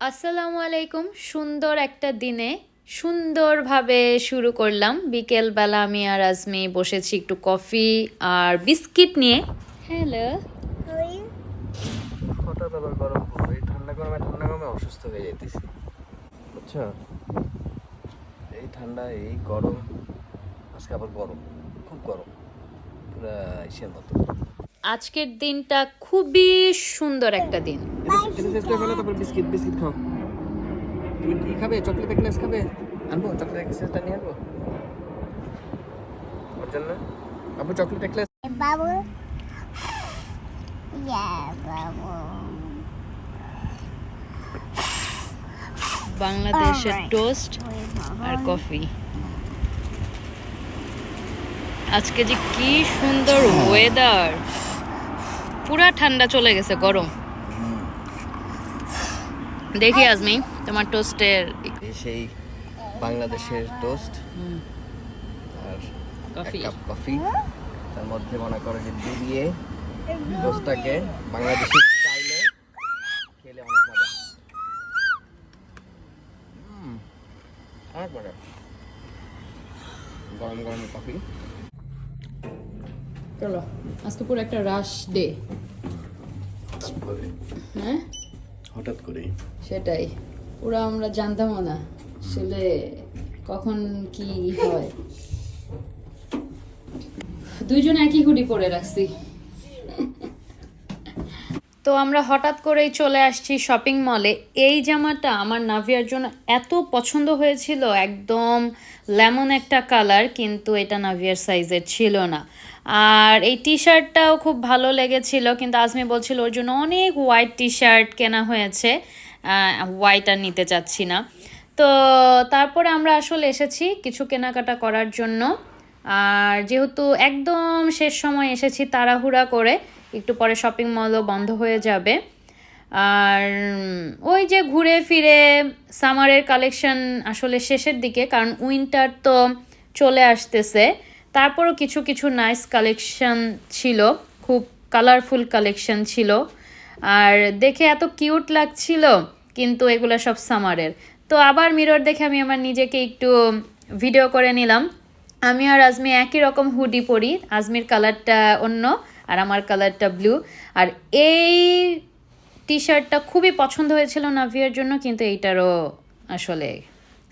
আসসালামু আলাইকুম। সুন্দর একটা দিনে সুন্দরভাবে শুরু করলাম। বিকেলবেলা আমি আর আজমি বসেছি একটু কফি আর বিস্কিট নিয়ে। হ্যালো। হঠাৎ আবার গরম পড়বে। ঠান্ডা গরমে ঠান্ডা গরমে অসুস্থ হয়ে বুঝছ? এই ঠান্ডা এই গরম আজকে আবার গরম খুব গরম পুরা ইসের মতো। আজকের দিনটা খুবই সুন্দর একটা দিন। এটা শেষ করে ফেলো তারপর বিস্কিট বিস্কিট খাও। তুমি কি খাবে? চকলেট এক্লেস খাবে? আনব চকলেট এক্লেসটা নিয়ে আসব ওর জন্য। আবু চকলেট Bubble. Yeah, bubble. বাংলাদেশের টোস্ট আর কফি। আজকে যে কি সুন্দর ওয়েদার পুরা ঠান্ডা চলে গেছে গরম। দেখি আজমি তোমার টোস্টের সেই বাংলাদেশের টোস্ট আর কফি কাপ কফি তার মধ্যে মনে করো যে ডুবিয়ে টোস্টটাকে বাংলাদেশি স্টাইলে খেলে অনেক মজা। অনেক মজা। গরম গরম কফি চলো আজকে পুরো একটা রাশ ডে হ্যাঁ? হঠাৎ করে সেটাই। ওরা আমরা জানতামও না আসলে কখন কি হয়। দুইজন একই হুডি পরে রাখছি। তো আমরা হঠাৎ করেই চলে আসছি শপিং মলে এই জামাটা আমার নাভিয়ার জন্য এত পছন্দ হয়েছিল, একদম লেমন একটা কালার কিন্তু এটা নাভিয়ার সাইজের ছিল না। আর এই টি শার্টটাও খুব ভালো লেগেছিল, কিন্তু আজমি বলছিল ওর জন্য অনেক হোয়াইট টি শার্ট কেনা হয়েছে হোয়াইট আর নিতে চাচ্ছি না। তো তারপরে আমরা আসলে এসেছি কিছু কেনাকাটা করার জন্য। আর যেহেতু একদম শেষ সময় এসেছি তাড়াহুড়া করে একটু পরে শপিং মলও বন্ধ হয়ে যাবে। আর ওই যে ঘুরে ফিরে সামারের কালেকশন আসলে শেষের দিকে, কারণ উইন্টার তো চলে আসতেছে। তারপরও কিছু কিছু নাইস কালেকশন ছিল, খুব কালারফুল কালেকশন ছিল। আর দেখে এত কিউট লাগছিল, কিন্তু এগুলো সব সামারের তো আবার মিরর দেখে আমি আমার নিজেকে একটু ভিডিও করে নিলাম। আমি আর আজমি একই রকম হুডি পরি, আজমির কালারটা অন্য। আর আমার কালারটা ব্লু আর এই টি শার্টটা খুবই পছন্দ হয়েছিল নাভিয়ার জন্য, কিন্তু এইটারও আসলে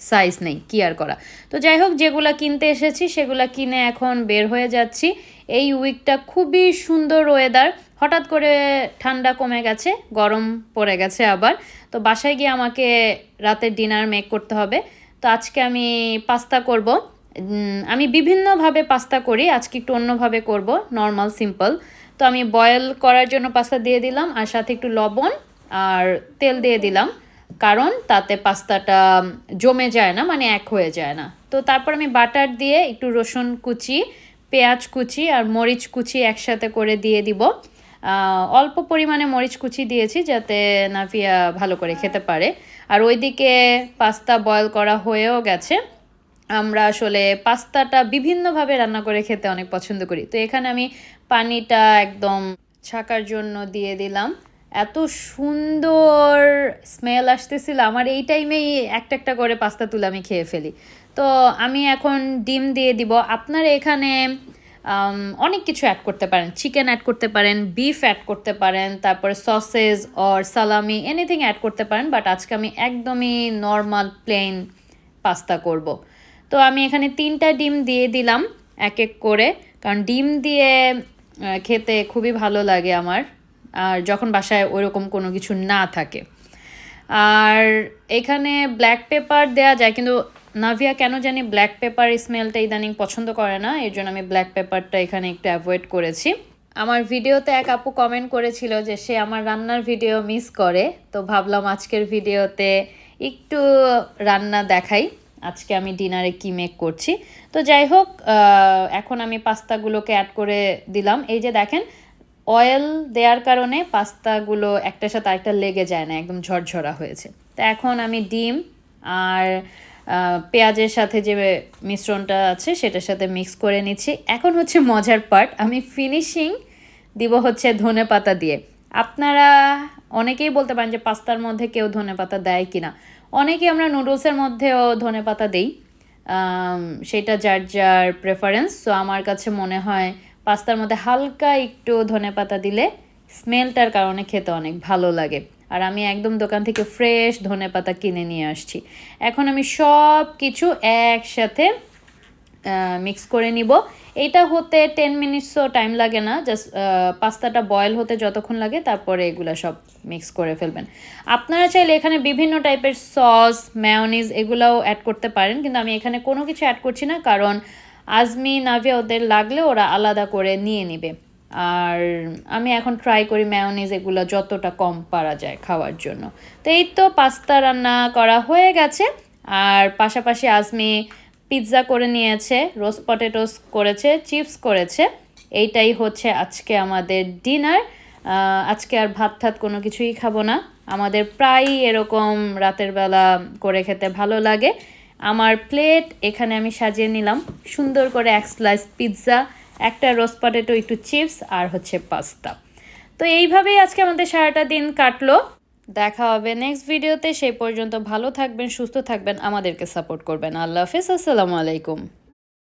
সাইজ নেই, কি আর করা। তো যাই হোক, যেগুলা কিনতে এসেছি, সেগুলা কিনে এখন বের হয়ে যাচ্ছি। এই উইকটা খুবই সুন্দর ওয়েদার হঠাৎ করে ঠান্ডা কমে গেছে, গরম পড়ে গেছে আবার। তো বাসায় গিয়ে আমাকে রাতের ডিনার মেক করতে হবে। তো আজকে আমি পাস্তা করব। আমি বিভিন্নভাবে পাস্তা করি, আজকে একটু অন্যভাবে করব নর্মাল সিম্পল তো আমি বয়েল করার জন্য পাস্তা দিয়ে দিলাম, আর সাথে একটু লবণ আর তেল দিয়ে দিলাম, কারণ তাতে পাস্তাটা জমে যায় না মানে এক হয়ে যায় না। তো তারপর আমি বাটার দিয়ে একটু রসুন কুচি, পেঁয়াজ কুচি আর মরিচ কুচি একসাথে করে দিয়ে দিব। অল্প পরিমাণে মরিচ কুচি দিয়েছি যাতে নাফিয়া ভালো করে খেতে পারে। আর ওইদিকে পাস্তা বয়েল করা হয়েও গেছে। আমরা আসলে পাস্তাটা বিভিন্নভাবে রান্না করে খেতে অনেক পছন্দ করি। তো এখানে আমি পানিটা একদম ছাকার জন্য দিয়ে দিলাম। এত সুন্দর স্মেল আসতেছিল। আমার এই টাইমেই একটা একটা করে পাস্তা তুলে আমি খেয়ে ফেলি। তো আমি এখন ডিম দিয়ে দিব। আপনার এখানে অনেক কিছু অ্যাড করতে পারেন। চিকেন অ্যাড করতে পারেন বিফ অ্যাড করতে পারেন, তারপরে sausage or salami anything add করতে পারেন বাট আজকে আমি একদমই নর্মাল প্লেন পাস্তা করব। তো আমি এখানে তিনটা ডিম দিয়ে দিলাম, এক এক করে। কারণ ডিম দিয়ে খেতে খুবই ভালো লাগে আমার, আর যখন বাসায় ওইরকম কোনো কিছু না থাকে। আর এখানে ব্ল্যাক পেপার দেওয়া যায়, কিন্তু নাভিয়া কেন জানি ব্ল্যাক পেপার স্মেলটা ইদানিং পছন্দ করে না, এর জন্য আমি ব্ল্যাক পেপারটা এখানে একটু অ্যাভয়েড করেছি। আমার ভিডিওতে এক আপু কমেন্ট করেছিল যে সে আমার রান্নার ভিডিও মিস করে, তো ভাবলাম আজকের ভিডিওতে একটু রান্না দেখাই। আজকে আমি ডিনারে কি মেক করছি। তো যাই হোক এখন আমি পাস্তাগুলোকে অ্যাড করে দিলাম। এই যে দেখেন অয়েল দেওয়ার কারণে পাস্তাগুলো একটার সাথে আরেকটা লেগে যায় না, একদম ঝরঝরা হয়েছে। তো এখন আমি ডিম আর পেঁয়াজের সাথে যে মিশ্রণটা আছে সেটার সাথে মিক্স করে নিচ্ছি। এখন হচ্ছে মজার পার্ট আমি ফিনিশিং দিব হচ্ছে ধনে পাতা দিয়ে। আপনারা অনেকেই বলতে পারেন যে পাস্তার মধ্যে কেউ ধনে পাতা দেয় কিনা। অনেকেই আমরা নুডলসের মধ্যেও ধনে পাতা দিই। সেটা যার যার প্রেফারেন্স সো আমার কাছে মনে হয় পাস্তার মধ্যে হালকা একটু ধনে পাতা দিলে স্মেলটার কারণে খেতে অনেক ভালো লাগে। আর আমি একদম দোকান থেকে ফ্রেশ ধনে পাতা কিনে নিয়ে আসছি। এখন আমি সব কিছু একসাথে মিক্স করে নিব। এটা হতে টেন মিনিটসও টাইম লাগে না জাস্ট পাস্তাটা বয়েল হতে যতক্ষণ লাগে, তারপরে এগুলো সব মিক্স করে ফেলবেন। আপনারা চাইলে এখানে বিভিন্ন টাইপের সস ম্যায়োনিজ এগুলাও অ্যাড করতে পারেন, কিন্তু আমি এখানে কোনো কিছু অ্যাড করছি না, কারণ আজমি, নাভিয়া ওদের লাগলে ওরা আলাদা করে নিয়ে নিবে। আর আমি এখন ট্রাই করি ম্যায়োনিজ এগুলো যতটা কম পারা যায় খাওয়ার জন্য। তো এই তো পাস্তা রান্না করা হয়ে গেছে, আর পাশাপাশি আজমি পিৎজা করে নিয়েছে, রোস্ট পটেটোস করেছে, চিপস করেছে। এইটাই হচ্ছে আজকে আমাদের ডিনার। আজকে আর ভাত ঠাত কোনো কিছুই খাব না। আমাদের প্রায়ই এরকম রাতের বেলা করে খেতে ভালো লাগে। আমার প্লেট এখানে আমি সাজিয়ে নিলাম। সুন্দর করে এক স্লাইস পিৎজা, একটা রোস্ট পটেটো, একটু চিপস আর হচ্ছে পাস্তা। তো এইভাবেই আজকে আমাদের সারাটা দিন কাটলো। দেখা হবে নেক্সট ভিডিওতে সেই পর্যন্ত ভালো থাকবেন, সুস্থ থাকবেন, আমাদেরকে সাপোর্ট করবেন। আল্লাহ হাফিজ, আসসালামু আলাইকুম।